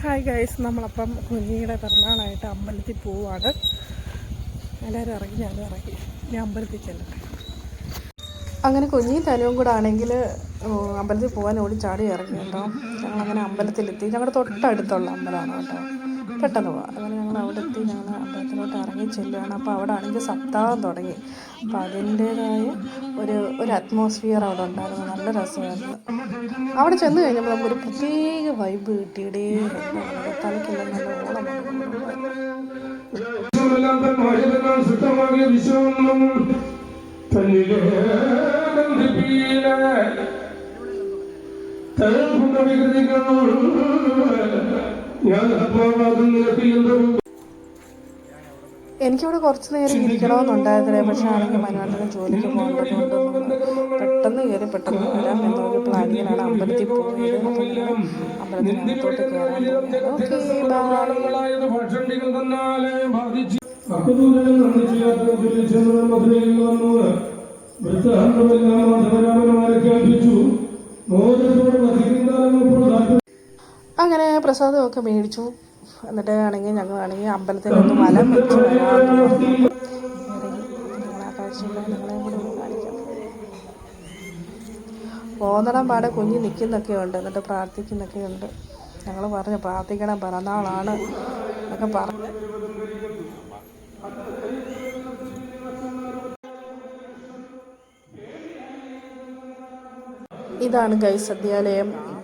Hi guys നമ്മളപ്പം കുഞ്ഞിയുടെ പിറന്നാളായിട്ട് അമ്പലത്തിൽ പോവാണ്. എല്ലാവരും ഇറങ്ങി ഞാനും ഇറങ്ങി. ഞാൻ അമ്പലത്തിൽ ചെല്ലട്ടെ. അങ്ങനെ കുഞ്ഞി തലവും കൂടെ ആണെങ്കിൽ അമ്പലത്തിൽ പോകാൻ ഓടി ചാടി ഇറങ്ങി കേട്ടോ. ഞങ്ങളങ്ങനെ അമ്പലത്തിലെത്തി. ഞങ്ങളുടെ തൊട്ടടുത്തുള്ള അമ്പലമാണ് കേട്ടോ. പെട്ടെന്ന് പോവാം. അങ്ങനെ ഞങ്ങൾ അവിടെ എത്തി ഞങ്ങൾ അമ്പലത്തിലോട്ട് ഇറങ്ങി ചെല്ലുകയാണ്. അപ്പോൾ അവിടെ ആണെങ്കിൽ സപ്താഹം തുടങ്ങി. അപ്പോൾ അതിന്റേതായ ഒരു ഒരു അറ്റ്മോസ്ഫിയർ അവിടെ ഉണ്ടായിരുന്നു. നല്ല രസമായിരുന്നു. അവിടെ ചെന്ന് കഴിഞ്ഞപ്പോൾ നമുക്കൊരു പ്രത്യേക വൈബ് കിട്ടിയിടേ തലക്കെല്ലാം നല്ല ഓളം വന്നു. എനിക്കിവിടെ കുറച്ച് നേരം ഇരിക്കണമെന്നുണ്ടായിരുന്നില്ല. പക്ഷെ ആണെങ്കിൽ മനോഹരം ജോലിക്ക് പോകേണ്ടതുകൊണ്ട് പെട്ടെന്ന് കയറി പെട്ടെന്ന് വരാം എന്നൊരു പ്ലാനിങ്ങിലാണ് അമ്പലത്തിൽ പോയത്. അമ്പലത്തിനകത്തോട്ട് അങ്ങനെ പ്രസാദമൊക്കെ മേടിച്ചു. എന്നിട്ട് ആണെങ്കിൽ വലം. ഞങ്ങൾ ആ അമ്പലത്തിൽ നിന്ന് മല മേടിച്ചു കാണിക്കാം പോന്നിടം പാടെ കുഞ്ഞ് നിൽക്കുന്നൊക്കെ ഉണ്ട്. എന്നിട്ട് പ്രാർത്ഥിക്കുന്നൊക്കെ ഉണ്ട്. ഞങ്ങൾ പറഞ്ഞു പ്രാർത്ഥിക്കണം പിറന്നാളാണ് എന്നൊക്കെ പറഞ്ഞു. ഇതാണ് ഗൈ സദ്യാലയം.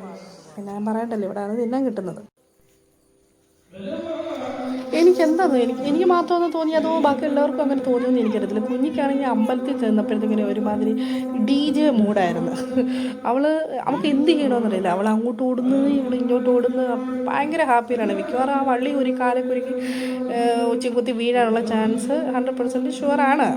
പിന്നെ ഞാൻ പറയണ്ടല്ലോ ഇവിടെയാണ് തിന്നാൻ കിട്ടുന്നത്. എനിക്ക് എന്താന്ന് എനിക്ക് എനിക്ക് തോന്നി അതോ ബാക്കി എല്ലാവർക്കും അങ്ങനെ തോന്നിയെന്ന് എനിക്കറിയത്തില്ല. കുഞ്ഞിക്കാണെങ്കിൽ അമ്പലത്തിൽ ചെന്നപ്പോഴത്തേക്കിനും ഒരുമാതിരി ഡി ജെ മൂഡായിരുന്നു. അവൾ അവൾക്ക് എന്ത് ചെയ്യണമെന്നറിയില്ല അവൾ അങ്ങോട്ട് ഓടുന്നു ഇവൾ ഇങ്ങോട്ട് ഓടുന്നു. ഭയങ്കര ഹാപ്പിയിലാണ്. മിക്കവാറും ആ വള്ളി ഒരു കാലക്കുരുക്കി ഉച്ചക്കുത്തി വീഴാനുള്ള ചാൻസ് ഹൺഡ്രഡ് പെർസെന്റ് ഷുവറാണ്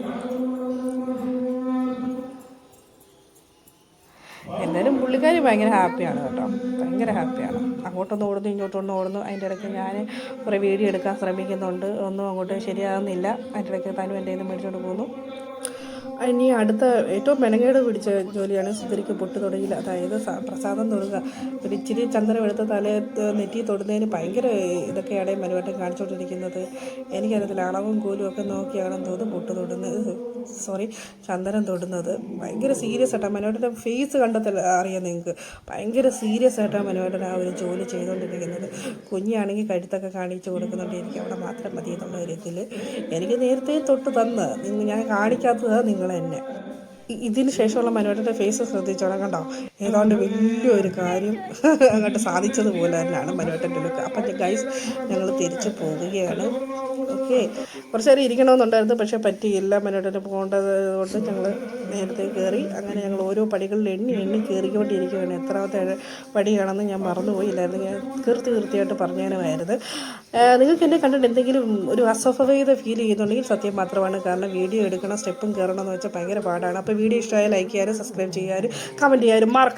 എന്തായാലും പുള്ളിക്കാരി ഭയങ്കര ഹാപ്പിയാണ് കേട്ടോ. ഭയങ്കര ഹാപ്പിയാണ്. അങ്ങോട്ടൊന്ന് ഓടുന്നു ഇങ്ങോട്ടൊന്ന് ഓടുന്നു. അതിന്റെ ഇടയ്ക്ക് ഞാൻ കുറേ വീഡിയോ എടുക്കാൻ ശ്രമിക്കുന്നുണ്ട്. ഒന്നും അങ്ങോട്ട് ശരിയാകുന്നില്ല അതിന്റെ ഇടയ്ക്ക് താനും എന്റെ നിന്ന് മേടിച്ചുകൊണ്ട് പോകുന്നു. ഇനി അടുത്ത ഏറ്റവും മെനങ്ങേട് പിടിച്ച ജോലിയാണ് സുന്ദരിക്ക് പൊട്ട് തുടങ്ങിയത് അതായത് പ്രസാദം തൊടുക. ഒരു ഇച്ചിരി ചന്ദനം എടുത്ത് തലയത്ത് നെറ്റി തൊടുന്നതിന് ഭയങ്കര ഇതൊക്കെയാണ് മനുവട്ടം കാണിച്ചുകൊണ്ടിരിക്കുന്നത്. എനിക്കറിയത്തില്ല അളവും കൂലും ഒക്കെ നോക്കിയാണെന്ന് തോന്നുന്നു പൊട്ട് തൊടുന്നത്. സോറി ചന്ദനം തൊടുന്നത്. ഭയങ്കര സീരിയസ് ആയിട്ടാണ് മനുവേട്ടന്റെ ഫേസ് കണ്ടെത്തൽ അറിയാം നിങ്ങൾക്ക്. ഭയങ്കര സീരിയസ് ആയിട്ടാണ് മനുവേട്ടൻ ആ ഒരു ജോലി ചെയ്തുകൊണ്ടിരിക്കുന്നത്. കുഞ്ഞാണെങ്കിൽ കഴുത്തൊക്കെ കാണിച്ചു കൊടുക്കുന്നുണ്ട്. എനിക്ക് അവിടെ മാത്രം മതി എന്നുള്ള കാര്യത്തിൽ എനിക്ക് നേരത്തെ തൊട്ട് തന്ന്. ഞാൻ കാണിക്കാത്തതാണ് നിങ്ങൾ തന്നെ ഇ- ഇതിന് ശേഷമുള്ള മനുവേട്ടന്റെ ഫേസ് ശ്രദ്ധിച്ചോളാം കണ്ടോ ഏതാണ്ട് വലിയൊരു കാര്യം അങ്ങോട്ട് സാധിച്ചതുപോലെ തന്നെയാണ് മനുവേട്ടന്റെ ലുക്ക് അപ്പം ഗൈസ് ഞങ്ങൾ തിരിച്ചു പോവുകയാണ്. ഓക്കെ കുറച്ച് നേരം ഇരിക്കണമെന്നുണ്ടായിരുന്നു പക്ഷേ പറ്റിയില്ല. മനുവേട്ടന് പോകേണ്ടത് കൊണ്ട് ഞങ്ങൾ നേരത്തെ കയറി അങ്ങനെ ഞങ്ങൾ ഓരോ പടികളിൽ എണ്ണി എണ്ണി കയറിക്കൊണ്ടിരിക്കുകയാണ് എത്രാമത്തെ പടിയാണെന്ന് ഞാൻ മറന്നുപോയില്ലായിരുന്നു ഞാൻ കീർത്തി കീർത്തിയായിട്ട് പറഞ്ഞാനുമായിരുന്നു. നിങ്ങൾക്ക് എന്നെ കണ്ടിട്ട് എന്തെങ്കിലും ഒരു അസ്വസ്ഥത ഫീൽ ചെയ്യുന്നുണ്ടെങ്കിൽ സത്യം മാത്രമാണ്. കാരണം വീഡിയോ എടുക്കണം സ്റ്റെപ്പും കയറണമെന്ന് വെച്ചാൽ ഭയങ്കര പാടാണ്. അപ്പോൾ വീഡിയോ ഇഷ്ടമായ ലൈക്ക് ചെയ്യാനും സബ്സ്ക്രൈബ് ചെയ്യാനും കമന്റ് ചെയ്യാനും മറക്ക